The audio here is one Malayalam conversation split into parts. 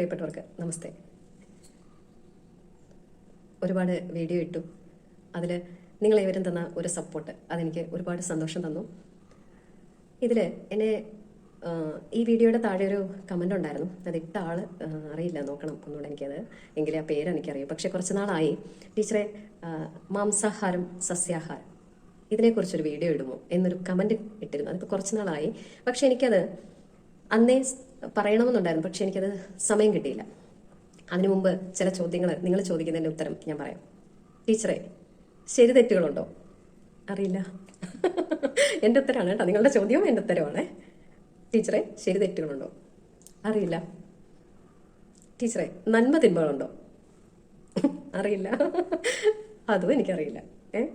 പ്രിയപ്പെട്ടവർക്ക് നമസ്തേ. ഒരുപാട് വീഡിയോ ഇട്ടു. അതിൽ നിങ്ങൾ ഏവരും തന്ന ഒരു സപ്പോർട്ട് അതെനിക്ക് ഒരുപാട് സന്തോഷം തന്നു. ഇതിൽ എന്നെ ഈ വീഡിയോയുടെ താഴെ ഒരു കമന്റ് ഉണ്ടായിരുന്നു. അത് ഇട്ട ആൾ അറിയില്ല നോക്കണം ഒന്നുകൂടെ എനിക്കത്. എങ്കിലും ആ പേര് എനിക്കറിയൂ. പക്ഷേ കുറച്ച് നാളായി ടീച്ചറെ മാംസാഹാരം സസ്യാഹാരം ഇതിനെക്കുറിച്ചൊരു വീഡിയോ ഇടുമോ എന്നൊരു കമന്റ് ഇട്ടിരുന്നു. അതിപ്പോൾ കുറച്ച് നാളായി. പക്ഷേ എനിക്കത് അന്നേ പറയണമെന്നുണ്ടായിരുന്നു പക്ഷെ എനിക്കത് സമയം കിട്ടിയില്ല. അതിനു മുമ്പ് ചില ചോദ്യങ്ങൾ നിങ്ങൾ ചോദിക്കുന്നതിന്റെ ഉത്തരം ഞാൻ പറയാം. ടീച്ചറെ ശരി തെറ്റുകളുണ്ടോ? അറിയില്ല. എന്റെ ഉത്തരമാണ് കേട്ടോ നിങ്ങളുടെ ചോദ്യവും എന്റെ ഉത്തരമാണ് ടീച്ചറെ ശരി തെറ്റുകളുണ്ടോ? അറിയില്ല. ടീച്ചറെ നന്മ തിന്മകളുണ്ടോ? അറിയില്ല. അതും എനിക്കറിയില്ല. ഏ?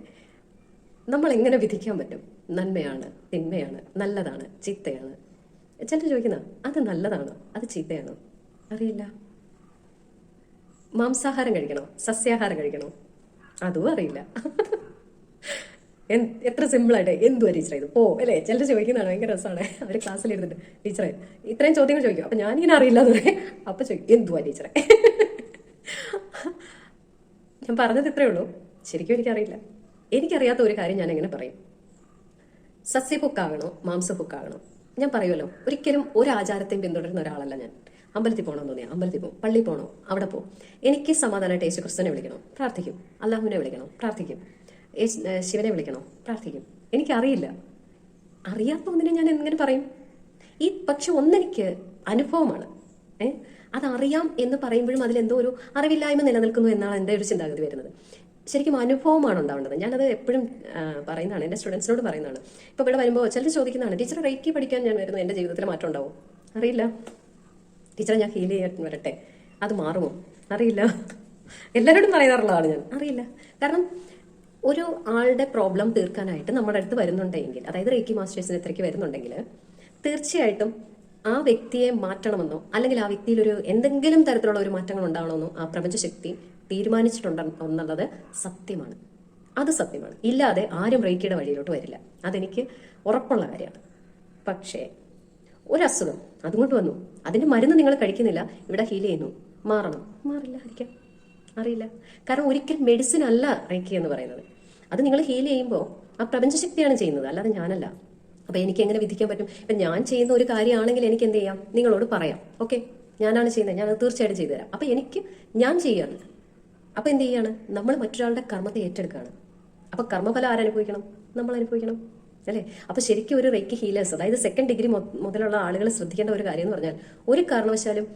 നമ്മൾ എങ്ങനെ വിധിക്കാൻ പറ്റും? നന്മയാണ് തിന്മയാണ് നല്ലതാണ് ചീത്തയാണ്. ചിലർ ചോദിക്കുന്ന അത് നല്ലതാണോ അത് ചീത്തയാണോ. അറിയില്ല. മാംസാഹാരം കഴിക്കണോ? സസ്യാഹാരം കഴിക്കണോ? അതും അറിയില്ല. എത്ര സിമ്പിളായിട്ട് എന്തുവാ ടീച്ചറെ ഇത്? പോ അല്ലേ? ചിലർ ചോദിക്കുന്നതാണ് ഭയങ്കര രസമാണ്. അവർ ക്ലാസ്സിൽ ഇരുന്നിട്ട് ടീച്ചറെ ഇത്രയും ചോദ്യങ്ങൾ ചോദിക്കും. അപ്പൊ ഞാനിങ്ങനെ അറിയില്ല എന്ന് പറയും. അപ്പൊ ചോദിക്കും എന്തുവാ ടീച്ചറെ? ഞാൻ പറഞ്ഞത് ഇത്രയേ ഉള്ളൂ. ശരിക്കും എനിക്കറിയില്ല. എനിക്കറിയാത്ത ഒരു കാര്യം ഞാൻ എങ്ങനെ പറയും. സസ്യ കുക്കാകണോ മാംസ മാംസഭുക്കാകണോ ഞാൻ പറയുമല്ലോ ഒരിക്കലും ഒരു ആചാരത്തെയും പിന്തുടരുന്ന ഒരാളല്ല ഞാൻ. അമ്പലത്തിൽ പോകണമെന്ന് തോന്നിയാൽ അമ്പലത്തിൽ പോകും പള്ളി പോകണോ അവിടെ പോകും എനിക്ക് സമാധാനമായിട്ട് യേശു ക്രിസ്തുവിനെ വിളിക്കണം പ്രാർത്ഥിക്കും. അള്ളാഹുവിനെ വിളിക്കണം പ്രാർത്ഥിക്കും. ശിവനെ വിളിക്കണം പ്രാർത്ഥിക്കും. എനിക്കറിയില്ല. അറിയാത്ത ഒന്നിനെ ഞാൻ എങ്ങനെ പറയും? ഈ പക്ഷെ ഒന്നെനിക്ക് അനുഭവമാണ്. ഏഹ് അതറിയാം എന്ന് പറയുമ്പോഴും അതിലെന്തോ ഒരു അറിവില്ലായ്മ നിലനിൽക്കുന്നു എന്നാണ് എന്റെ ഒരു ചിന്താഗതി വരുന്നത്. ശരിക്കും അനുഭവമാണ് ഉണ്ടാവേണ്ടത്. ഞാനത് എപ്പോഴും പറയുന്നതാണ് എന്റെ സ്റ്റുഡൻസിനോട് പറയുന്നതാണ്. ഇപ്പോൾ ഇവിടെ വരുമ്പോൾ ചിലർ ചോദിക്കുന്നതാണ് ടീച്ചർ റേക്കി പഠിക്കാൻ ഞാൻ വരുന്നു എന്റെ ജീവിതത്തിൽ മാറ്റം ഉണ്ടാവും? അറിയില്ല. ടീച്ചറെ ഞാൻ ഹീൽ ചെയ്യാൻ വരട്ടെ. അത് മാറുമോ? അറിയില്ല. എല്ലാവരോടും പറയാറുള്ളതാണ് ഞാൻ. അറിയില്ല. കാരണം ഒരു ആളുടെ പ്രോബ്ലം തീർക്കാനായിട്ട് നമ്മുടെ അടുത്ത് വരുന്നുണ്ടെങ്കിൽ അതായത് റേക്കി മാസ്റ്റേഴ്സിന് ഇത്രയ്ക്ക് വരുന്നുണ്ടെങ്കിൽ തീർച്ചയായിട്ടും ആ വ്യക്തിയെ മാറ്റണമെന്നോ അല്ലെങ്കിൽ ആ വ്യക്തിയിൽ ഒരു എന്തെങ്കിലും തരത്തിലുള്ള ഒരു മാറ്റങ്ങൾ ഉണ്ടാവണമെന്നോ ആ പ്രപഞ്ചശക്തി തീരുമാനിച്ചിട്ടുണ്ടെന്നുള്ളത് സത്യമാണ്. അത് സത്യമാണ്. ഇല്ലാതെ ആരും റേക്കിയുടെ വഴിയിലോട്ട് വരില്ല. അതെനിക്ക് ഉറപ്പുള്ള കാര്യമാണ്. പക്ഷേ ഒരസുഖം അതുകൊണ്ട് വന്നു. അതിന്റെ മരുന്ന് നിങ്ങൾ കഴിക്കുന്നില്ല. ഇവിടെ ഹീൽ ചെയ്യുന്നു. മാറണം. മാറില്ല ആയിരിക്കാം അറിയില്ല. കാരണം ഒരിക്കലും മെഡിസിൻ അല്ല റേക്കി എന്ന് പറയുന്നത്. അത് നിങ്ങൾ ഹീൽ ചെയ്യുമ്പോൾ ആ പ്രപഞ്ചശക്തിയാണ് ചെയ്യുന്നത്. അല്ലാതെ ഞാനല്ല. അപ്പൊ എനിക്ക് എങ്ങനെ വിധിക്കാൻ പറ്റും? ഇപ്പൊ ഞാൻ ചെയ്യുന്ന ഒരു കാര്യമാണെങ്കിൽ എനിക്ക് എന്ത് ചെയ്യാം? നിങ്ങളോട് പറയാം. ഓക്കെ ഞാനാണ് ചെയ്യുന്നത്. ഞാൻ അത് തീർച്ചയായിട്ടും ചെയ്തു തരാം അപ്പൊ എനിക്ക് ഞാൻ ചെയ്യാണ് അപ്പൊ എന്ത് ചെയ്യാണ്? നമ്മൾ മറ്റൊരാളുടെ കർമ്മത്തെ ഏറ്റെടുക്കുകയാണ്. അപ്പൊ കർമ്മഫലം ആരനുഭവിക്കണം നമ്മൾ അനുഭവിക്കണം. അല്ലേ? അപ്പൊ ശരിക്കും ഒരു റേക്ക് ഹീലേഴ്സ് അതായത് സെക്കൻഡ് ഡിഗ്രി മുതലുള്ള ആളുകൾ ശ്രദ്ധിക്കേണ്ട ഒരു കാര്യം എന്ന് പറഞ്ഞാൽ ഒരു കാരണവശാലും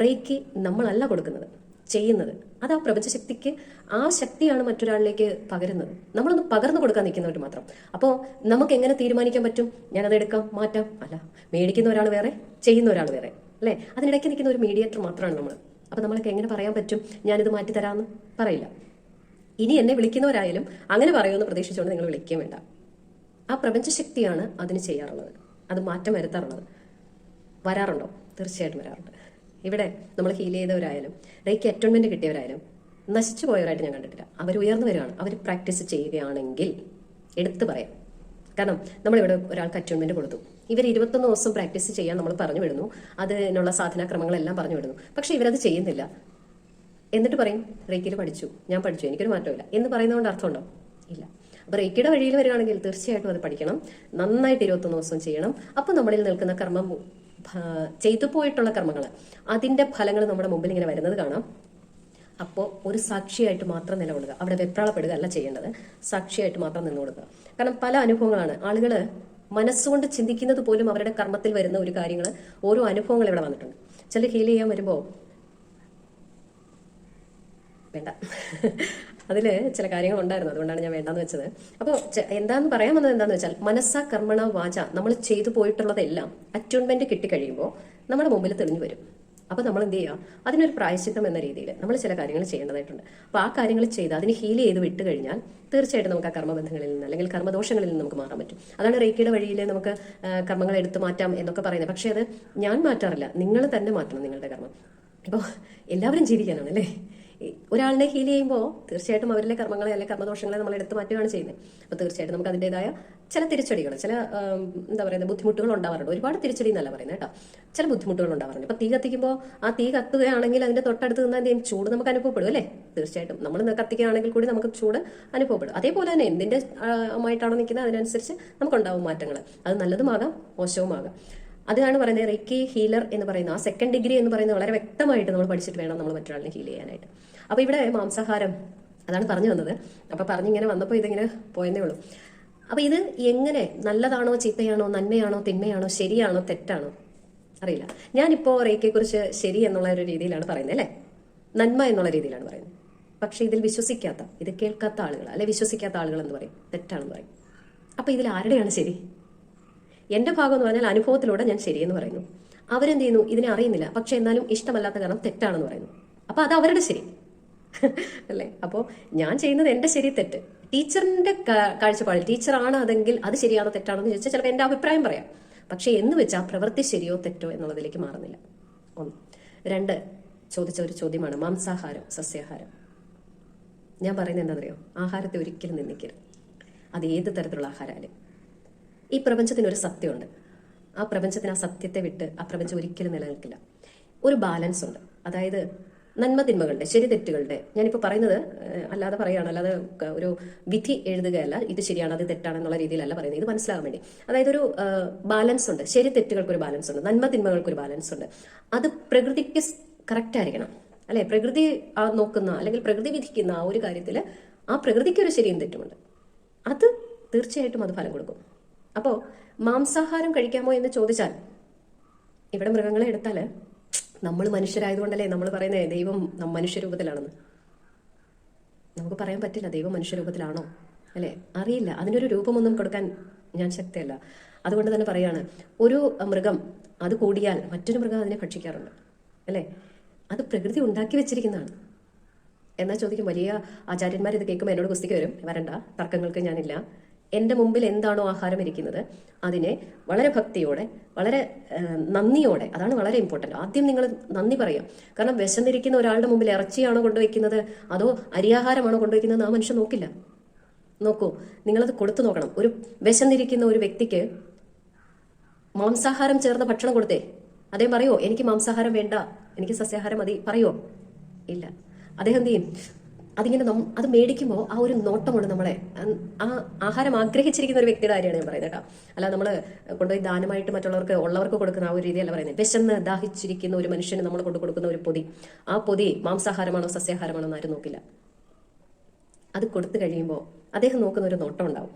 റേക്ക് നമ്മളല്ല കൊടുക്കുന്നത് ചെയ്യുന്നത്. അത് ആ പ്രപഞ്ചശക്തിക്ക് ആ ശക്തിയാണ് മറ്റൊരാളിലേക്ക് പകരുന്നത്. നമ്മളൊന്ന് പകർന്നു കൊടുക്കാൻ നിൽക്കുന്നവർ മാത്രം. അപ്പോൾ നമുക്ക് എങ്ങനെ തീരുമാനിക്കാൻ പറ്റും? ഞാനത് എടുക്കാം മാറ്റാം. അല്ല മേടിക്കുന്ന ഒരാൾ വേറെ ചെയ്യുന്ന ഒരാൾ വേറെ. അല്ലേ? അതിനിടയ്ക്ക് നിൽക്കുന്ന ഒരു മീഡിയേറ്റർ മാത്രമാണ് നമ്മൾ അപ്പോൾ നമ്മൾക്ക് എങ്ങനെ പറയാൻ പറ്റും? ഞാനിത് മാറ്റി തരാമെന്ന് പറയില്ല. ഇനി എന്നെ വിളിക്കുന്നവരായാലും അങ്ങനെ പറയുമെന്ന് പ്രതീക്ഷിച്ചുകൊണ്ട് നിങ്ങൾ വിളിക്കുകയും വേണ്ട. ആ പ്രപഞ്ചശക്തിയാണ് അതിന് ചെയ്യാറുള്ളത്. അത് മാറ്റം വരുത്താറുള്ളത്. വരാറുണ്ടോ? തീർച്ചയായിട്ടും വരാറുണ്ട്. ഇവിടെ നമ്മൾ ഹീൽ ചെയ്തവരായാലും റേക്ക് അറ്റോൺമെന്റ് കിട്ടിയവരായാലും നശിച്ചു പോയവരായിട്ട് ഞാൻ കണ്ടിട്ടില്ല. അവർ ഉയർന്നു വരികയാണ്. അവർ പ്രാക്ടീസ് ചെയ്യുകയാണെങ്കിൽ എടുത്തു പറയാം. കാരണം നമ്മളിവിടെ ഒരാൾക്ക് അറ്റോൺമെന്റ് കൊടുത്തു. ഇവർ ഇരുപത്തൊന്ന് ദിവസം പ്രാക്ടീസ് ചെയ്യാൻ നമ്മൾ പറഞ്ഞു വിടുന്നു. അതിനുള്ള സാധനാക്രമങ്ങളെല്ലാം പറഞ്ഞു വിടുന്നു. പക്ഷെ ഇവരത് ചെയ്യുന്നില്ല. എന്നിട്ട് പറയും റേക്കിയിൽ പഠിച്ചു. ഞാൻ പഠിച്ചു. എനിക്കൊരു മാറ്റമില്ല എന്ന് പറയുന്നതുകൊണ്ട് അർത്ഥമുണ്ടോ? ഇല്ല. അപ്പൊ റേക്കിയുടെ വഴിയിൽ വരികയാണെങ്കിൽ തീർച്ചയായിട്ടും അത് പഠിക്കണം. നന്നായിട്ട് ഇരുപത്തൊന്ന് ദിവസം ചെയ്യണം. അപ്പൊ നമ്മളിൽ നിൽക്കുന്ന കർമ്മം ചെയ്തു പോയിട്ടുള്ള കർമ്മങ്ങൾ അതിന്റെ ഫലങ്ങൾ നമ്മുടെ മുമ്പിൽ ഇങ്ങനെ വരുന്നത് കാണാം. അപ്പോൾ ഒരു സാക്ഷിയായിട്ട് മാത്രം നിലകൊള്ളുക. അവിടെ വെപ്രാളപ്പെടുക അല്ല ചെയ്യേണ്ടത്. സാക്ഷിയായിട്ട് മാത്രം നിന്ന് കാരണം പല അനുഭവങ്ങളാണ്. ആളുകൾ മനസ്സുകൊണ്ട് ചിന്തിക്കുന്നത് പോലും അവരുടെ കർമ്മത്തിൽ വരുന്ന ഒരു കാര്യങ്ങൾ ഓരോ അനുഭവങ്ങൾ ഇവിടെ വന്നിട്ടുണ്ട്. ചില ഹീൽ ചെയ്യാൻ വരുമ്പോൾ വേണ്ട. അതിൽ ചില കാര്യങ്ങൾ ഉണ്ടായിരുന്നു അതുകൊണ്ടാണ് ഞാൻ വേണ്ടെന്ന് വെച്ചത്. അപ്പോൾ എന്താന്ന് പറയാൻ വന്നത് എന്താന്ന് വെച്ചാൽ മനസ്സ കർമ്മണ വാച നമ്മൾ ചെയ്തു പോയിട്ടുള്ളതെല്ലാം അറ്റ്യൂൺമെന്റ് കിട്ടിക്കഴിയുമ്പോൾ നമ്മുടെ മുമ്പിൽ തെളിഞ്ഞു വരും. അപ്പോൾ നമ്മൾ എന്ത് ചെയ്യുക അതിനൊരു പ്രായശ്ചിത്തം എന്ന രീതിയിൽ നമ്മൾ ചില കാര്യങ്ങൾ ചെയ്യേണ്ടതായിട്ടുണ്ട്. അപ്പോൾ ആ കാര്യങ്ങൾ ചെയ്ത് അതിന് ഹീൽ ചെയ്ത് വിട്ട് കഴിഞ്ഞാൽ തീർച്ചയായിട്ടും നമുക്ക് ആ കർമ്മബന്ധങ്ങളിൽ നിന്ന് അല്ലെങ്കിൽ കർമ്മദോഷങ്ങളിൽ നിന്ന് നമുക്ക് മാറാൻ പറ്റും. അതാണ് റേക്കിയുടെ വഴിയിൽ നമുക്ക് കർമ്മങ്ങൾ എടുത്തു മാറ്റാം എന്നൊക്കെ പറയുന്നത്. പക്ഷേ അത് ഞാൻ മാറ്റാറില്ല. നിങ്ങൾ തന്നെ മാറ്റണം നിങ്ങളുടെ കർമ്മം. ഇപ്പോൾ എല്ലാവരും ജീവിക്കാനാണ് അല്ലേ? ഒരാളിനെ ഹീൽ ചെയ്യുമ്പോൾ തീർച്ചയായിട്ടും അവരിലെ കർമ്മങ്ങളെ അല്ലെങ്കിൽ കർമ്മദോഷങ്ങളെ നമ്മൾ എടുത്തു മാറ്റുകയാണ് ചെയ്യുന്നത്. അപ്പോൾ തീർച്ചയായിട്ടും നമുക്ക് അതിന്റെതായ ചില തിരിച്ചടികൾ ചില എന്താ പറയുന്നത് ബുദ്ധിമുട്ടുകൾ ഉണ്ടാവാറുണ്ട്. ഒരുപാട് തിരിച്ചടി എന്നല്ല പറയുന്നത് കേട്ടോ. ചില ബുദ്ധിമുട്ടുകൾ ഉണ്ടാവാറുണ്ട്. അപ്പോൾ തീ കത്തിക്കുമ്പോൾ ആ തീ കത്തുകയാണെങ്കിൽ അതിന്റെ തൊട്ടടുത്ത് നിന്ന് എന്ത് ചൂട് നമുക്ക് അനുഭവപ്പെടും അല്ലേ? തീർച്ചയായിട്ടും. നമ്മൾ കത്തിക്കുകയാണെങ്കിൽ കൂടി നമുക്ക് ചൂട് അനുഭവപ്പെടും. അതേപോലെ തന്നെ എന്തിന്റെ ആയിട്ടാണോ നിൽക്കുന്നത്? അതിനനുസരിച്ച് നമുക്കുണ്ടാവും മാറ്റങ്ങൾ. അത് നല്ലതുമാകാം മോശവുമാകാം. അതാണ് പറയുന്നത് റിക്കി ഹീലർ എന്ന് പറയുന്ന ആ സെക്കൻഡ് ഡിഗ്രി എന്ന് പറയുന്നത് വളരെ വ്യക്തമായിട്ട് നമ്മൾ പഠിച്ചിട്ട് വേണം നമ്മൾ മറ്റൊരാളിനെ ഹീൽ ചെയ്യാനായിട്ട്. അപ്പോൾ ഇവിടെ മാംസാഹാരം അതാണ് പറഞ്ഞു വന്നത്. അപ്പോൾ പറഞ്ഞിങ്ങനെ വന്നപ്പോൾ ഇതിങ്ങനെ പോയെന്നേ ഉള്ളൂ. അപ്പോൾ ഇത് എങ്ങനെ നല്ലതാണോ ചീത്തയാണോ നന്മയാണോ തിന്മയാണോ ശരിയാണോ തെറ്റാണോ? അറിയില്ല. ഞാനിപ്പോൾ റേക്കിയെക്കുറിച്ച് ശരി എന്നുള്ള ഒരു രീതിയിലാണ് പറയുന്നത് അല്ലേ? നന്മ എന്നുള്ള രീതിയിലാണ് പറയുന്നത്. പക്ഷേ ഇതിൽ വിശ്വസിക്കാത്ത ഇത് കേൾക്കാത്ത ആളുകൾ അല്ലെ വിശ്വസിക്കാത്ത ആളുകൾ എന്ന് പറയും തെറ്റാണെന്ന് പറയും. അപ്പോൾ ഇതിൽ ആരുടെയാണ് ശരി? എന്റെ ഭാഗം എന്ന് പറഞ്ഞാൽ അനുഭവത്തിലൂടെ ഞാൻ ശരിയെന്ന് പറയുന്നു. അവരെന്ത് ചെയ്യുന്നു? ഇതിനെ അറിയുന്നില്ല. പക്ഷെ എന്നാലും ഇഷ്ടമല്ലാത്ത കാരണം തെറ്റാണെന്ന് പറയുന്നു. അപ്പോൾ അത് അവരുടെ ശരി. അല്ലേ? അപ്പോൾ ഞാൻ ചെയ്യുന്നത് എന്റെ ശരി തെറ്റ്. ടീച്ചറിന്റെ കാഴ്ചപ്പാടിൽ ടീച്ചറാണ് അതെങ്കിൽ അത് ശരിയാണോ തെറ്റാണോ എന്ന് ചോദിച്ചാൽ ചിലപ്പോൾ എന്റെ അഭിപ്രായം പറയാം. പക്ഷേ എന്ന് വെച്ചാൽ പ്രവൃത്തി ശരിയോ തെറ്റോ എന്നുള്ളതിലേക്ക് മാറുന്നില്ല. ഒന്ന്. രണ്ട് ചോദിച്ച ഒരു ചോദ്യമാണ്. മാംസാഹാരം സസ്യാഹാരം. ഞാൻ പറയുന്നത് എന്താണെന്നറിയോ? ആഹാരത്തെ ഒരിക്കലും നിന്ദിക്കരുത്. അത് ഏത് തരത്തിലുള്ള ആഹാരമായാലും. ഈ പ്രപഞ്ചത്തിന് ഒരു സത്യമുണ്ട്. ആ പ്രപഞ്ചത്തിന് ആ സത്യത്തെ വിട്ട് ആ പ്രപഞ്ചം ഒരിക്കലും നിലനിൽക്കില്ല. ഒരു ബാലൻസ് ഉണ്ട്. അതായത് നന്മ തിന്മകളുടെ ശരി തെറ്റുകളുടെ ഞാനിപ്പോൾ പറയുന്നത് അല്ലാതെ പറയുകയാണ് അല്ലാതെ ഒരു വിധി എഴുതുകയല്ല ഇത് ശരിയാണ് അത് തെറ്റാണ് എന്നുള്ള രീതിയിലല്ല പറയുന്നത്. ഇത് മനസ്സിലാകാൻ വേണ്ടി. അതായത് ഒരു ബാലൻസ് ഉണ്ട്. ശരി തെറ്റുകൾക്കൊരു ബാലൻസ് ഉണ്ട്. നന്മ തിന്മകൾക്ക് ഒരു ബാലൻസ് ഉണ്ട്. അത് പ്രകൃതിക്ക് കറക്റ്റ് ആയിരിക്കണം. അല്ലെ? പ്രകൃതി നോക്കുന്ന അല്ലെങ്കിൽ പ്രകൃതി വിധിക്കുന്ന ആ ഒരു കാര്യത്തിൽ ആ പ്രകൃതിക്ക് ഒരു ശരിയും തെറ്റുമുണ്ട്. അത് തീർച്ചയായിട്ടും അത് ഫലം കൊടുക്കും. അപ്പോൾ മാംസാഹാരം കഴിക്കാമോ എന്ന് ചോദിച്ചാൽ ഇവിടെ മൃഗങ്ങളെ എടുത്താൽ നമ്മൾ മനുഷ്യരായതുകൊണ്ടല്ലേ നമ്മൾ പറയുന്നത് ദൈവം മനുഷ്യരൂപത്തിലാണെന്ന്? നമുക്ക് പറയാൻ പറ്റില്ല ദൈവം മനുഷ്യരൂപത്തിലാണോ? അല്ലേ? അറിയില്ല. അതിനൊരു രൂപമൊന്നും കൊടുക്കാൻ ഞാൻ ശക്തിയല്ല. അതുകൊണ്ട് തന്നെ പറയാണ് ഒരു മൃഗം അത് കൂടിയാൽ മറ്റൊരു മൃഗം അതിനെ ഭക്ഷിക്കാറുണ്ട്. അല്ലേ? അത് പ്രകൃതി ഉണ്ടാക്കി വെച്ചിരിക്കുന്നതാണ്. എന്നാൽ ചോദിക്കും വലിയ ആചാര്യന്മാർ ഇത് കേൾക്കുമ്പോൾ എന്നോട് കുസ്തിക്ക് വരും. വരണ്ട തർക്കങ്ങൾക്ക് ഞാനില്ല. എന്റെ മുമ്പിൽ എന്താണോ ആഹാരം ഇരിക്കുന്നത് അതിനെ വളരെ ഭക്തിയോടെ വളരെ നന്ദിയോടെ അതാണ് വളരെ ഇമ്പോർട്ടന്റ് ആദ്യം നിങ്ങൾ നന്ദി പറയാം. കാരണം വിശന്നിരിക്കുന്ന ഒരാളുടെ മുമ്പിൽ ഇറച്ചിയാണോ കൊണ്ടുവയ്ക്കുന്നത് അതോ അരിയാഹാരമാണോ കൊണ്ടുവയ്ക്കുന്നത് ആ മനുഷ്യൻ നോക്കില്ല. നോക്കൂ നിങ്ങളത് കൊടുത്തു നോക്കണം. ഒരു വിശന്നിരിക്കുന്ന ഒരു വ്യക്തിക്ക് മാംസാഹാരം ചേർന്ന ഭക്ഷണം കൊടുത്തേ. അദ്ദേഹം പറയോ എനിക്ക് മാംസാഹാരം വേണ്ട എനിക്ക് സസ്യാഹാരം മതി. പറയോ? ഇല്ല. അദ്ദേഹം എന്ത് ചെയ്യും? അതിങ്ങനെ അത് മേടിക്കുമ്പോൾ ആ ഒരു നോട്ടമുണ്ട് നമ്മളെ. ആ ആഹാരം ആഗ്രഹിച്ചിരിക്കുന്ന ഒരു വ്യക്തിയുടെ കാര്യമാണ് ഞാൻ പറയുന്നത് കേട്ടോ. അല്ല നമ്മൾ കൊണ്ടുപോയി ദാനമായിട്ട് മറ്റുള്ളവർക്ക് ഉള്ളവർക്ക് കൊടുക്കുന്ന ആ ഒരു രീതിയല്ല പറയുന്നത്. വിശന്ന് ദാഹിച്ചിരിക്കുന്ന ഒരു മനുഷ്യന് നമ്മൾ കൊണ്ടു കൊടുക്കുന്ന ഒരു പൊതി. ആ പൊതി മാംസാഹാരമാണോ സസ്യാഹാരമാണോ എന്ന് ആരും നോക്കില്ല. അത് കൊടുത്തു കഴിയുമ്പോൾ അദ്ദേഹം നോക്കുന്ന ഒരു നോട്ടം ഉണ്ടാവും.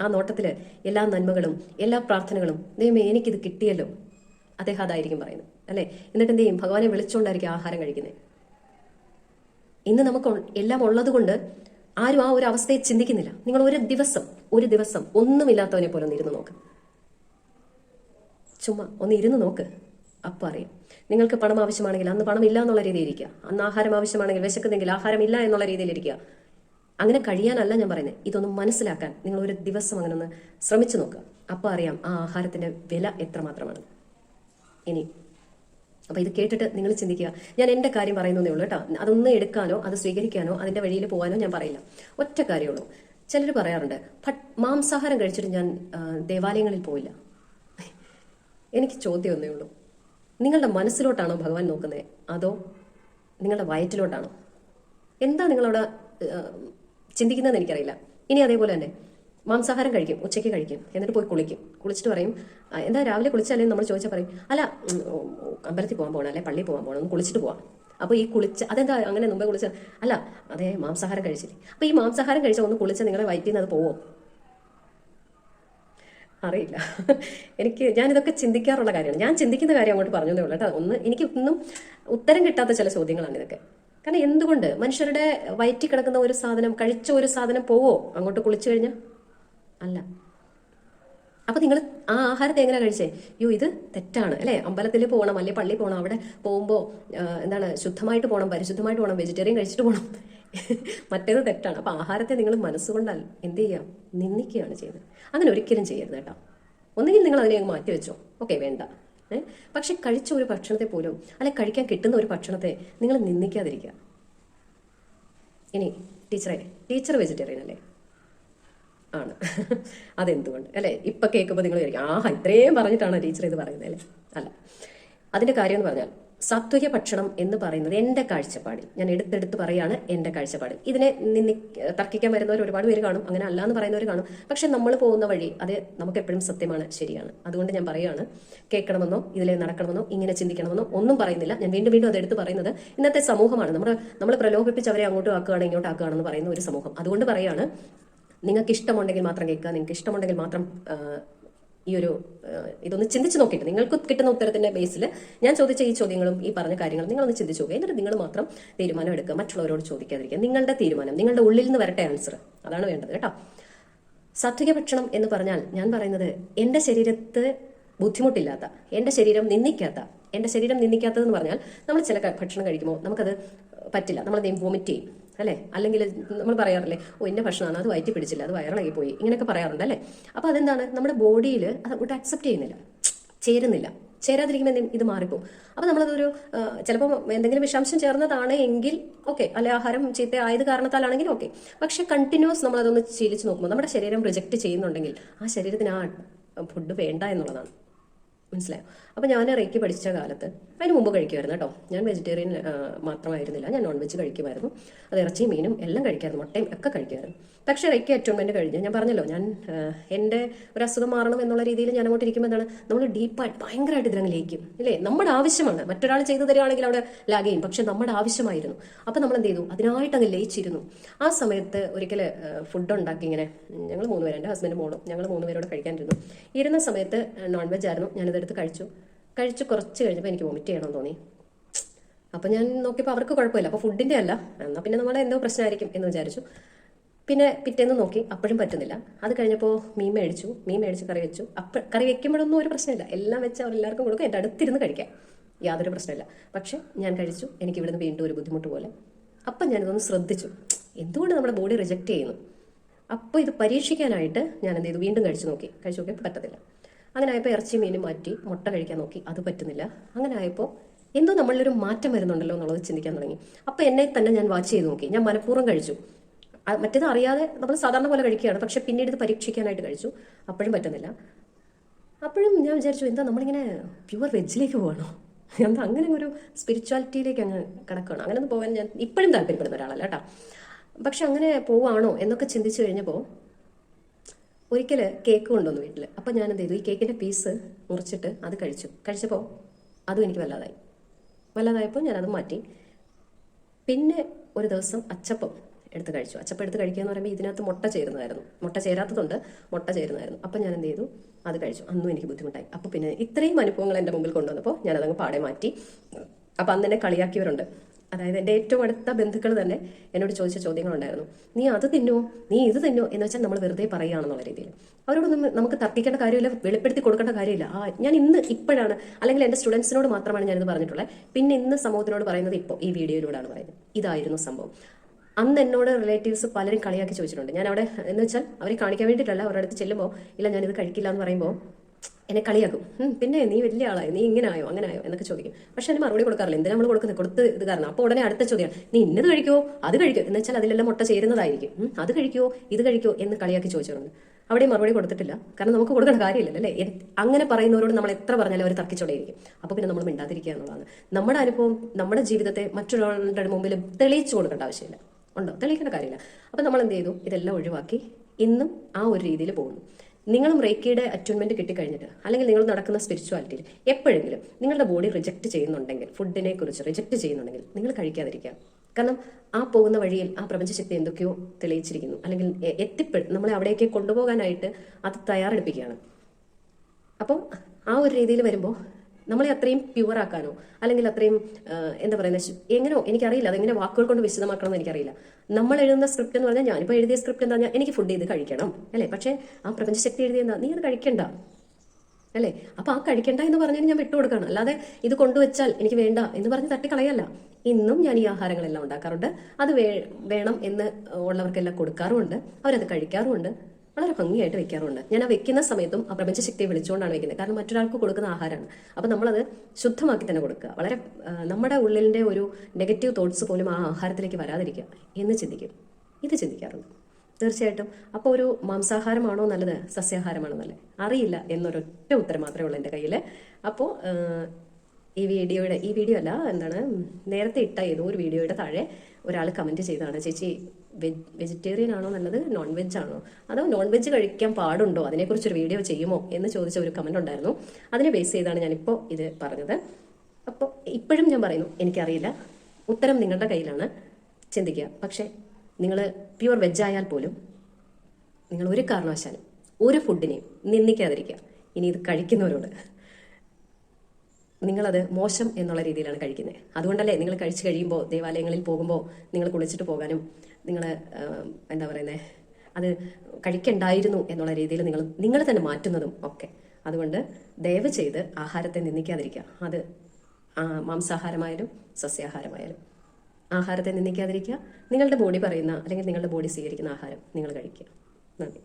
ആ നോട്ടത്തിൽ എല്ലാ നന്മകളും എല്ലാ പ്രാർത്ഥനകളും ദൈവമേ എനിക്കിത് കിട്ടിയല്ലോ. അദ്ദേഹം അതായിരിക്കും പറയുന്നത്. അല്ലേ? എന്നിട്ട് എന്ത് ചെയ്യും? ഭഗവാനെ വിളിച്ചുകൊണ്ടായിരിക്കും ആഹാരം കഴിക്കുന്നത് ഇന്ന് നമുക്ക് എല്ലാം ഉള്ളത് കൊണ്ട് ആരും ആ ഒരു അവസ്ഥയെ ചിന്തിക്കുന്നില്ല. നിങ്ങൾ ഒരു ദിവസം ഒരു ദിവസം ഒന്നുമില്ലാത്തവനെ പോലെ ഒന്ന് ഇരുന്ന് നോക്ക്. ചുമ്മാ ഒന്ന് ഇരുന്ന് നോക്ക്. അപ്പം അറിയാം. നിങ്ങൾക്ക് പണം ആവശ്യമാണെങ്കിൽ അന്ന് പണം ഇല്ല എന്നുള്ള രീതിയിൽ ഇരിക്കുക. അന്ന് ആഹാരം ആവശ്യമാണെങ്കിൽ വിശക്കുന്നെങ്കിൽ ആഹാരം ഇല്ല എന്നുള്ള രീതിയിൽ ഇരിക്കുക. അങ്ങനെ കഴിയാനല്ല ഞാൻ പറയുന്നത് ഇതൊന്ന് മനസ്സിലാക്കാൻ നിങ്ങൾ ഒരു ദിവസം അങ്ങനെ ഒന്ന് ശ്രമിച്ചു നോക്കുക അപ്പോൾ അറിയാം ആ ആഹാരത്തിന്റെ വില എത്രമാത്രമാണ്. ഇനി അപ്പൊ ഇത് കേട്ടിട്ട് നിങ്ങൾ ചിന്തിക്കുക. ഞാൻ എന്റെ കാര്യം പറയുന്നതേ ഉള്ളൂ കേട്ടോ. അതൊന്നും എടുക്കാനോ അത് സ്വീകരിക്കാനോ അതിന്റെ വഴിയിൽ പോകാനോ ഞാൻ പറയില്ല. ഒറ്റ കാര്യമുള്ളൂ ചിലർ പറയാറുണ്ട് ഭട്ട് മാംസാഹാരം കഴിച്ചിട്ട് ഞാൻ ദേവാലയങ്ങളിൽ പോയില്ല. എനിക്ക് ചോദ്യം ഒന്നേ ഉള്ളൂ. നിങ്ങളുടെ മനസ്സിലോട്ടാണോ ഭഗവാൻ നോക്കുന്നത് അതോ നിങ്ങളുടെ വയറ്റിലോട്ടാണോ? എന്താ നിങ്ങളവിടെ ചിന്തിക്കുന്നതെന്ന് എനിക്കറിയില്ല. ഇനി അതേപോലെ തന്നെ മാംസാഹാരം കഴിക്കും ഉച്ചയ്ക്ക് കഴിക്കും എന്നിട്ട് പോയി കുളിക്കും. കുളിച്ചിട്ട് പറയും എന്താ രാവിലെ കുളിച്ചാലേ നമ്മൾ ചോദിച്ചാൽ പറയും അല്ല അമ്പലത്തിൽ പോകാൻ പോകണം അല്ലെ പള്ളിയിൽ പോകാൻ പോകണം ഒന്ന് കുളിച്ചിട്ട് പോവാം. അപ്പോൾ ഈ കുളിച്ച അതെന്താ അങ്ങനെ മുമ്പേ കുളിച്ച അല്ല അതെ മാംസാഹാരം കഴിച്ചില്ലേ. അപ്പോൾ ഈ മാംസാഹാരം കഴിച്ചാൽ ഒന്ന് കുളിച്ച നിങ്ങളെ വയറ്റിൽ നിന്ന് അത് പോവോ? അറിയില്ല. എനിക്ക് ഞാനിതൊക്കെ ചിന്തിക്കാറുള്ള കാര്യമാണ്. ഞാൻ ചിന്തിക്കുന്ന കാര്യം അങ്ങോട്ട് പറഞ്ഞതേ ഉള്ളൂ കേട്ടോ. ഒന്ന് എനിക്ക് ഒന്നും ഉത്തരം കിട്ടാത്ത ചില ചോദ്യങ്ങളാണ് ഇതൊക്കെ. കാരണം എന്തുകൊണ്ട് മനുഷ്യരുടെ വയറ്റിൽ കിടക്കുന്ന ഒരു സാധനം കഴിച്ച ഒരു സാധനം പോവോ? അങ്ങോട്ട് കുളിച്ചു കഴിഞ്ഞാൽ അല്ല. അപ്പൊ നിങ്ങൾ ആ ആഹാരത്തെ എങ്ങനെ കഴിച്ചേ? യോ ഇത് തെറ്റാണ് അല്ലെ? അമ്പലത്തിൽ പോകണം അല്ലെ പള്ളി പോകണം അവിടെ പോകുമ്പോൾ എന്താണ് ശുദ്ധമായിട്ട് പോകണം പരിശുദ്ധമായിട്ട് പോകണം വെജിറ്റേറിയൻ കഴിച്ചിട്ട് പോകണം. മറ്റേത് തെറ്റാണ്. അപ്പൊ ആഹാരത്തെ നിങ്ങൾ മനസ്സുകൊണ്ടല്ല എന്ത് ചെയ്യാം? നിന്ദിക്കുകയാണ് ചെയ്യുന്നത്. അങ്ങനെ ഒരിക്കലും ചെയ്യരുത് കേട്ടോ. ഒന്നുകിൽ നിങ്ങൾ അതിനെ മാറ്റി വെച്ചോ. ഓക്കെ വേണ്ട. ഏ? പക്ഷെ കഴിച്ച ഒരു ഭക്ഷണത്തെ പോലും അല്ലെ കഴിക്കാൻ കിട്ടുന്ന ഒരു ഭക്ഷണത്തെ നിങ്ങൾ നിന്ദിക്കാതിരിക്കുക. ഇനി ടീച്ചറെ ടീച്ചർ വെജിറ്റേറിയൻ അല്ലേ? ആണ്. അതെന്തുകൊണ്ട്? അല്ലേ? ഇപ്പൊ കേൾക്കുമ്പോൾ നിങ്ങൾ വിചാരിക്കും ആഹാ ഇത്രയും പറഞ്ഞിട്ടാണ് ടീച്ചർ ഇത് പറയുന്നത്? അല്ലേ? അല്ല. അതിന്റെ കാര്യം എന്ന് പറഞ്ഞാൽ സാത്വിക ഭക്ഷണം എന്ന് പറയുന്നത് എന്റെ കാഴ്ചപ്പാടിൽ ഞാൻ എടുത്തെടുത്ത് പറയാണ് എന്റെ കാഴ്ചപ്പാടിൽ. ഇതിനെ നിന്നി തർക്കിക്കാൻ വരുന്നവർ ഒരുപാട് പേര് കാണും അങ്ങനെ അല്ല എന്ന് പറയുന്നവർ കാണും. പക്ഷെ നമ്മൾ പോകുന്ന വഴി അത് നമുക്ക് എപ്പോഴും സത്യമാണ് ശരിയാണ്. അതുകൊണ്ട് ഞാൻ പറയുകയാണ് കേൾക്കണമെന്നോ ഇതിലെ നടക്കണമെന്നോ ഇങ്ങനെ ചിന്തിക്കണമെന്നോ ഒന്നും പറയുന്നില്ല. ഞാൻ വീണ്ടും വീണ്ടും അത് എടുത്ത് പറയുന്നത് ഇന്നത്തെ സമൂഹമാണ്. നമ്മൾ നമ്മൾ പ്രലോഭിപ്പിച്ച് അവരെ അങ്ങോട്ടും ആക്കുകയാണ് ഇങ്ങോട്ടും ആക്കുകയാണെന്ന് പറയുന്ന ഒരു സമൂഹം. അതുകൊണ്ട് പറയാണ് നിങ്ങൾക്ക് ഇഷ്ടമുണ്ടെങ്കിൽ മാത്രം കേൾക്കുക നിങ്ങൾക്ക് ഇഷ്ടമുണ്ടെങ്കിൽ മാത്രം ഈ ഒരു ഇതൊന്ന് ചിന്തിച്ച് നോക്കിയിട്ട് നിങ്ങൾക്ക് കിട്ടുന്ന ഉത്തരത്തിന്റെ ബേസിൽ ഞാൻ ചോദിച്ച ഈ ചോദ്യങ്ങളും ഈ പറഞ്ഞ കാര്യങ്ങളും നിങ്ങളൊന്ന് ചിന്തിച്ചു നോക്കുക. എന്നിട്ട് നിങ്ങൾ മാത്രം തീരുമാനം എടുക്കുക. മറ്റുള്ളവരോട് ചോദിക്കാതിരിക്കുക. നിങ്ങളുടെ തീരുമാനം നിങ്ങളുടെ ഉള്ളിൽ നിന്ന് വരട്ടെ ആൻസർ അതാണ് വേണ്ടത് കേട്ടോ. സാത്വിക ഭക്ഷണം എന്ന് പറഞ്ഞാൽ ഞാൻ പറയുന്നത് എന്റെ ശരീരത്ത് ബുദ്ധിമുട്ടില്ലാത്ത എന്റെ ശരീരം നിന്ദിക്കാത്ത എന്റെ ശരീരം നിന്ദിക്കാത്തതെന്ന് പറഞ്ഞാൽ നമ്മൾ ചില ഭക്ഷണം കഴിക്കുമ്പോൾ നമുക്കത് പറ്റില്ല. നമ്മളത് വോമിറ്റ് ചെയ്യും. അല്ലേ? അല്ലെങ്കിൽ നമ്മൾ പറയാറില്ലേ ഓ ഇന്ന ഭക്ഷണമാണ് അത് വയറ്റി പിടിച്ചില്ല അത് വയറിളകി പോയി ഇങ്ങനെയൊക്കെ പറയാറുണ്ട് അല്ലേ? അപ്പോൾ അതെന്താണ്? നമ്മുടെ ബോഡിയിൽ അത് അക്സെപ്റ്റ് ചെയ്യുന്നില്ല ചേരുന്നില്ല. ചേരാതിരിക്കുമ്പോൾ ഇത് മാറിപ്പോകും അപ്പോൾ നമ്മളതൊരു ചിലപ്പോൾ എന്തെങ്കിലും വിഷാംശം ചേർന്നതാണ് എങ്കിൽ ഓക്കെ അല്ലെ ആഹാരം ചീത്ത ആയത് കാരണത്താലാണെങ്കിൽ ഓക്കെ. പക്ഷെ കണ്ടിന്യൂസ് നമ്മളതൊന്ന് ശീലിച്ച് നോക്കുമ്പോൾ നമ്മുടെ ശരീരം റിജക്റ്റ് ചെയ്യുന്നുണ്ടെങ്കിൽ ആ ശരീരത്തിന് ആ ഫുഡ് വേണ്ട എന്നുള്ളതാണ്. മനസ്സിലായോ? അപ്പോൾ ഞാൻ റേക്ക് പഠിച്ച കാലത്ത്. അതിന് മുമ്പ് കഴിക്കുമായിരുന്നു കേട്ടോ. ഞാൻ വെജിറ്റേറിയൻ മാത്രമായിരുന്നില്ല. ഞാൻ നോൺ വെജ് കഴിക്കുമായിരുന്നു. അത് ഇറച്ചിയും മീനും എല്ലാം കഴിക്കായിരുന്നു. മുട്ടയും ഒക്കെ കഴിക്കുമായിരുന്നു. പക്ഷേ റേക്ക് അറ്റോൺമെന്റ് കഴിഞ്ഞ്. ഞാൻ പറഞ്ഞല്ലോ ഞാൻ എന്റെ ഒരു അസുഖം മാറണം എന്നുള്ള രീതിയിൽ ഞാൻ അങ്ങോട്ട് ഇരിക്കുമ്പോൾ എന്താണ്? നമ്മൾ ഡീപ്പായിട്ട് ഭയങ്കരമായിട്ട് ഇതിനങ്ങ് ലയിക്കും. ഇല്ലേ? നമ്മുടെ ആവശ്യമാണ്. മറ്റൊരാൾ ചെയ്തു തരികയാണെങ്കിൽ അവിടെ ലാഗ് ചെയ്യും. പക്ഷെ നമ്മുടെ ആവശ്യമായിരുന്നു. അപ്പം നമ്മൾ എന്ത് ചെയ്തു? അതിനായിട്ട് അങ്ങ് ലയിച്ചിരുന്നു. ആ സമയത്ത് ഒരിക്കൽ ഫുഡ് ഉണ്ടാക്കി ഇങ്ങനെ ഞങ്ങൾ മൂന്ന് പേരെ എന്റെ ഹസ്ബൻഡ് മോളും ഞങ്ങൾ പേരോട് കഴിക്കാനിരുന്നു ഇരുന്ന. സമയത്ത് നോൺ വെജ് ആയിരുന്നു. ഞാനിതെടുത്ത് കഴിച്ചു. കഴിച്ച് കുറച്ച് കഴിഞ്ഞപ്പോൾ എനിക്ക് വൊമിറ്റ് ചെയ്യണമെന്ന് തോന്നി. അപ്പം ഞാൻ നോക്കിയപ്പോൾ അവർക്ക് കുഴപ്പമില്ല. അപ്പോൾ ഫുഡിന്റെ അല്ല. എന്നാൽ പിന്നെ നമ്മളെ എന്തോ പ്രശ്നമായിരിക്കും എന്ന് വിചാരിച്ചു. പിന്നെ പിറ്റേന്ന് നോക്കി. അപ്പോഴും പറ്റുന്നില്ല. അത് കഴിഞ്ഞപ്പോൾ മീൻ മേടിച്ചു. മീൻ മേടിച്ച് കറി വെച്ചു. അപ്പം കറി വെക്കുമ്പോഴൊന്നും ഒരു പ്രശ്നമില്ല. എല്ലാം വെച്ച് അവരെല്ലാവർക്കും കൊടുക്കും. എന്റെ അടുത്തിരുന്ന് കഴിക്കാം. യാതൊരു പ്രശ്നമില്ല. പക്ഷേ ഞാൻ കഴിച്ചു. എനിക്ക് ഇവിടുന്ന് വീണ്ടും ഒരു ബുദ്ധിമുട്ട് പോലെ. അപ്പം ഞാനിതൊന്ന് ശ്രദ്ധിച്ചു. എന്തുകൊണ്ട് നമ്മുടെ ബോഡി റിജക്റ്റ് ചെയ്യുന്നു? അപ്പോൾ ഇത് പരീക്ഷിക്കാനായിട്ട് ഞാൻ എന്ത് ചെയ്തു? വീണ്ടും കഴിച്ചു നോക്കി. കഴിച്ചു നോക്കിയപ്പോൾ പറ്റത്തില്ല. അങ്ങനെ ആയപ്പോൾ ഇറച്ചി മീൻ മാറ്റി മുട്ട കഴിക്കാൻ നോക്കി. അത് പറ്റുന്നില്ല. അങ്ങനെ ആയപ്പോൾ എന്തോ നമ്മളിലൊരു മാറ്റം വരുന്നുണ്ടല്ലോ എന്നുള്ളത് ചിന്തിക്കാൻ തുടങ്ങി. അപ്പോൾ എന്നെ തന്നെ ഞാൻ വാച്ച് ചെയ്ത് നോക്കി. ഞാൻ മനഃപൂർവം കഴിച്ചു. മറ്റേത് അറിയാതെ നമ്മൾ സാധാരണ പോലെ കഴിക്കുകയാണ്. പക്ഷെ പിന്നീട് ഇത് പരീക്ഷിക്കാനായിട്ട് കഴിച്ചു. അപ്പോഴും പറ്റുന്നില്ല. അപ്പോഴും ഞാൻ വിചാരിച്ചു എന്താ നമ്മളിങ്ങനെ പ്യുവർ വെജിലേക്ക് പോകണോ എന്താ അങ്ങനെ ഒരു സ്പിരിച്വാലിറ്റിയിലേക്ക് അങ്ങ് കിടക്കുകയാണ്. അങ്ങനെ ഒന്ന് പോകാൻ ഞാൻ ഇപ്പോഴും താല്പര്യപ്പെടുന്ന ഒരാളല്ല കേട്ടോ. പക്ഷെ അങ്ങനെ പോവാണോ എന്നൊക്കെ ചിന്തിച്ചു കഴിഞ്ഞപ്പോൾ ഒരിക്കൽ കേക്ക് കൊണ്ടുവന്നു വീട്ടിൽ അപ്പം ഞാൻ എന്ത് ചെയ്തു ഈ കേക്കിന്റെ പീസ് മുറിച്ചിട്ട് അത് കഴിച്ചു. കഴിച്ചപ്പോൾ അതും എനിക്ക് വല്ലാതായി. വല്ലാതായപ്പോൾ ഞാനത് മാറ്റി. പിന്നെ ഒരു ദിവസം അച്ചപ്പം എടുത്ത് കഴിച്ചു. അച്ചപ്പം എടുത്ത് കഴിക്കുക എന്ന് പറയുമ്പോൾ ഇതിനകത്ത് മുട്ട ചേരുന്നതായിരുന്നു. മുട്ട ചേരാത്തതുണ്ട്. മുട്ട ചേരുന്നതായിരുന്നു. അപ്പം ഞാൻ എന്ത് ചെയ്തു അത് കഴിച്ചു. അന്നും എനിക്ക് ബുദ്ധിമുട്ടായി. അപ്പോൾ പിന്നെ ഇത്രയും അനുഭവങ്ങൾ എന്റെ മുമ്പിൽ കൊണ്ടുവന്നപ്പോൾ ഞാനതങ്ങ് പാടെ മാറ്റി. അപ്പം അന്ന് എന്നെ കളിയാക്കിയവരുണ്ട്. അതായത് എന്റെ ഏറ്റവും അടുത്ത ബന്ധുക്കൾ തന്നെ എന്നോട് ചോദിച്ച ചോദ്യങ്ങളുണ്ടായിരുന്നു. നീ അത് തിന്നോ? നീ ഇത് തിന്നോ? എന്ന് വെച്ചാൽ നമ്മൾ വെറുതെ പറയുകയാണെന്നുള്ള രീതിയിൽ. അവരോട് നമുക്ക് തർക്കിക്കേണ്ട കാര്യമില്ല വെളിപ്പെടുത്തി കൊടുക്കേണ്ട കാര്യമില്ല. ആ ഞാൻ ഇന്ന് ഇപ്പോഴാണ് അല്ലെങ്കിൽ എന്റെ സ്റ്റുഡൻസിനോട് മാത്രമാണ് ഞാനിത് പറഞ്ഞിട്ടുള്ളത് പിന്നെ ഇന്ന് സമൂഹത്തിനോട് പറയുന്നത് ഇപ്പോൾ ഈ വീഡിയോയിലൂടെയാണ് പറയുന്നത്. ഇതായിരുന്നു സംഭവം. അന്ന് എന്നോട് റിലേറ്റീവ്സ് പലരും കളിയാക്കി ചോദിച്ചിട്ടുണ്ട്. ഞാൻ അവിടെ എന്ന് വെച്ചാൽ അവരെ കാണിക്കാൻ വേണ്ടിയിട്ടല്ല അവരുടെ അടുത്ത് ചെല്ലുമ്പോൾ ഇല്ല ഞാനിത് കഴിക്കില്ല എന്ന് പറയുമ്പോൾ എന്നെ കളിയാക്കും. പിന്നെ നീ വലിയ ആളായോ നീ ഇങ്ങനെ ആയോ അങ്ങനെ ആയോ എന്നൊക്കെ ചോദിക്കും. പക്ഷെ എന്നെ മറുപടി കൊടുക്കാറില്ല. എന്തിനാ നമ്മൾ കൊടുക്കുന്നത് കൊടുത്ത് ഇത് കാരണം. അപ്പോൾ ഉടനെ അടുത്ത ചോദ്യം നീ ഇന്നത് കഴിക്കോ? അത് കഴിക്കോ? എന്ന് വെച്ചാൽ അതിലെല്ലാം മുട്ട ചേരുന്നതായിരിക്കും. "ഉം, അത് കഴിക്കുമോ ഇത് കഴിക്കുമോ എന്ന് കളിയാക്കി ചോദിച്ചിട്ടുണ്ട് അവിടെ മറുപടി കൊടുത്തിട്ടില്ല. കാരണം നമുക്ക് കൊടുക്കേണ്ട കാര്യമില്ലല്ലോ അല്ലേ? അങ്ങനെ പറയുന്നവരോട് നമ്മൾ എത്ര പറഞ്ഞാലും അവർ തർക്കിച്ചോടെയിരിക്കും. അപ്പോൾ പിന്നെ നമ്മൾ മിണ്ടാതിരിക്കുക എന്നുള്ളതാണ്. നമ്മുടെ അനുഭവം നമ്മുടെ ജീവിതത്തെ മറ്റൊരാളുടെ മുമ്പിൽ തെളിയിച്ചു കൊടുക്കേണ്ട ആവശ്യമില്ല. ഉണ്ടോ? തെളിയിക്കേണ്ട കാര്യമില്ല. അപ്പോൾ നമ്മൾ എന്ത് ചെയ്തു? ഇതെല്ലാം ഒഴിവാക്കി ഇന്നും ആ ഒരു രീതിയിൽ പോകുന്നു. നിങ്ങളും റേക്കിയുടെ അറ്റ്യൂൺമെന്റ് കിട്ടിക്കഴിഞ്ഞിട്ട് അല്ലെങ്കിൽ നിങ്ങൾ നടക്കുന്ന സ്പിരിച്വാലിറ്റിയിൽ എപ്പോഴെങ്കിലും നിങ്ങളുടെ ബോഡി റിജക്റ്റ് ചെയ്യുന്നുണ്ടെങ്കിൽ ഫുഡിനെ കുറിച്ച് റിജക്റ്റ് ചെയ്യുന്നുണ്ടെങ്കിൽ നിങ്ങൾ കഴിക്കാതിരിക്കുക. കാരണം ആ പോകുന്ന വഴിയിൽ ആ പ്രപഞ്ചശക്തി എന്തൊക്കെയോ തെളിയിച്ചിരിക്കുന്നു. അല്ലെങ്കിൽ എത്തിപ്പെ നമ്മളെ അവിടേക്ക് കൊണ്ടുപോകാനായിട്ട് അത് തയ്യാറെടുപ്പിക്കുകയാണ്. അപ്പം ആ ഒരു രീതിയിൽ വരുമ്പോൾ നമ്മളെ അത്രയും പ്യുവർ ആക്കാനോ അല്ലെങ്കിൽ അത്രയും എന്താ പറയുന്നത് എങ്ങനെയോ എനിക്കറിയില്ല അതെങ്ങനെ വാക്കുകൾ കൊണ്ട് വിശദമാക്കണം എന്ന് എനിക്കറിയില്ല. നമ്മൾ എഴുതുന്ന സ്ക്രിപ്റ്റ് എന്ന് പറഞ്ഞാൽ ഞാനിപ്പോൾ എഴുതിയ സ്ക്രിപ്റ്റ് എന്താ പറഞ്ഞാൽ എനിക്ക് ഫുഡ് ചെയ്ത് കഴിക്കണം അല്ലേ? പക്ഷേ ആ പ്രപഞ്ചശക്തി എഴുതിയെന്താ നീ അത് കഴിക്കണ്ട അല്ലേ? അപ്പൊ ആ കഴിക്കണ്ട എന്ന് പറഞ്ഞാൽ ഞാൻ വിട്ടുകൊടുക്കണം അല്ലാതെ ഇത് കൊണ്ടുവച്ചാൽ എനിക്ക് വേണ്ട എന്ന് പറഞ്ഞ് തട്ടിക്കളയല്ല. ഇന്നും ഞാൻ ഈ ആഹാരങ്ങളെല്ലാം ഉണ്ടാക്കാറുണ്ട്. അത് വേ വേണം എന്ന് ഉള്ളവർക്കെല്ലാം കൊടുക്കാറുമുണ്ട്. അവരത് കഴിക്കാറുമുണ്ട്. വളരെ ഭംഗിയായിട്ട് വെക്കാറുണ്ട്. ഞാൻ ആ വെക്കുന്ന സമയത്തും ആ പ്രപഞ്ചശക്തിയെ വിളിച്ചുകൊണ്ടാണ് വെക്കുന്നത്. കാരണം മറ്റൊരാൾക്ക് കൊടുക്കുന്ന ആഹാരമാണ്. അപ്പം നമ്മളത് ശുദ്ധമാക്കി തന്നെ കൊടുക്കുക. വളരെ നമ്മുടെ ഉള്ളിന്റെ ഒരു നെഗറ്റീവ് തോട്ട്സ് പോലും ആ ആഹാരത്തിലേക്ക് വരാതിരിക്കുക എന്ന് ചിന്തിക്കും. ഇത് ചിന്തിക്കാറുണ്ട്. തീർച്ചയായിട്ടും. അപ്പോൾ ഒരു മാംസാഹാരമാണോ നല്ലത്? സസ്യാഹാരമാണോ നല്ലത്? അറിയില്ല എന്നൊരൊറ്റ ഉത്തരം മാത്രമേ ഉള്ളൂ എന്റെ കയ്യിൽ അപ്പോൾ ഈ വീഡിയോയുടെ ഈ വീഡിയോ അല്ല എന്താണ് നേരത്തെ ഇട്ട ഏതോ ഒരു വീഡിയോയുടെ താഴെ ഒരാൾ കമന്റ് ചെയ്തതാണ് ചേച്ചി വെജ് വെജിറ്റേറിയൻ ആണോ നല്ലത് നോൺ വെജ് ആണോ? അതോ നോൺ വെജ് കഴിക്കാൻ പാടുണ്ടോ? അതിനെക്കുറിച്ചൊരു വീഡിയോ ചെയ്യുമോ? എന്ന് ചോദിച്ച ഒരു കമന്റ് ഉണ്ടായിരുന്നു. അതിനെ ബേസ് ചെയ്താണ് ഞാനിപ്പോൾ ഇത് പറഞ്ഞത്. അപ്പോൾ ഇപ്പോഴും ഞാൻ പറയുന്നു എനിക്കറിയില്ല. ഉത്തരം നിങ്ങളുടെ കയ്യിലാണ്. ചിന്തിക്കുക. പക്ഷേ നിങ്ങൾ പ്യുവർ വെജ് ആയാൽ പോലും നിങ്ങൾ ഒരു കാരണവശാലും ഒരു ഫുഡിനെയും നിന്ദിക്കാതിരിക്കുക. ഇനി ഇത് കഴിക്കുന്നവരോട്. നിങ്ങളത് മോശം എന്നുള്ള രീതിയിലാണ് കഴിക്കുന്നത്. അതുകൊണ്ടല്ലേ നിങ്ങൾ കഴിച്ചു കഴിയുമ്പോൾ ദേവാലയങ്ങളിൽ പോകുമ്പോൾ നിങ്ങൾ കുളിച്ചിട്ട് പോകാനും നിങ്ങൾ എന്താ പറയുന്നത് അത് കഴിക്കണ്ടായിരുന്നു എന്നുള്ള രീതിയിൽ നിങ്ങൾ നിങ്ങൾ തന്നെ മാറ്റുന്നതും ഒക്കെ. അതുകൊണ്ട് ദയവ് ചെയ്ത് ആഹാരത്തെ നിന്ദിക്കാതിരിക്കുക. അത് മാംസാഹാരമായാലും സസ്യാഹാരമായാലും ആഹാരത്തെ നിന്ദിക്കാതിരിക്കുക. നിങ്ങളുടെ ബോഡി പറയുന്ന അല്ലെങ്കിൽ നിങ്ങളുടെ ബോഡി സ്വീകരിക്കുന്ന ആഹാരം നിങ്ങൾ കഴിക്കുക. നന്ദി.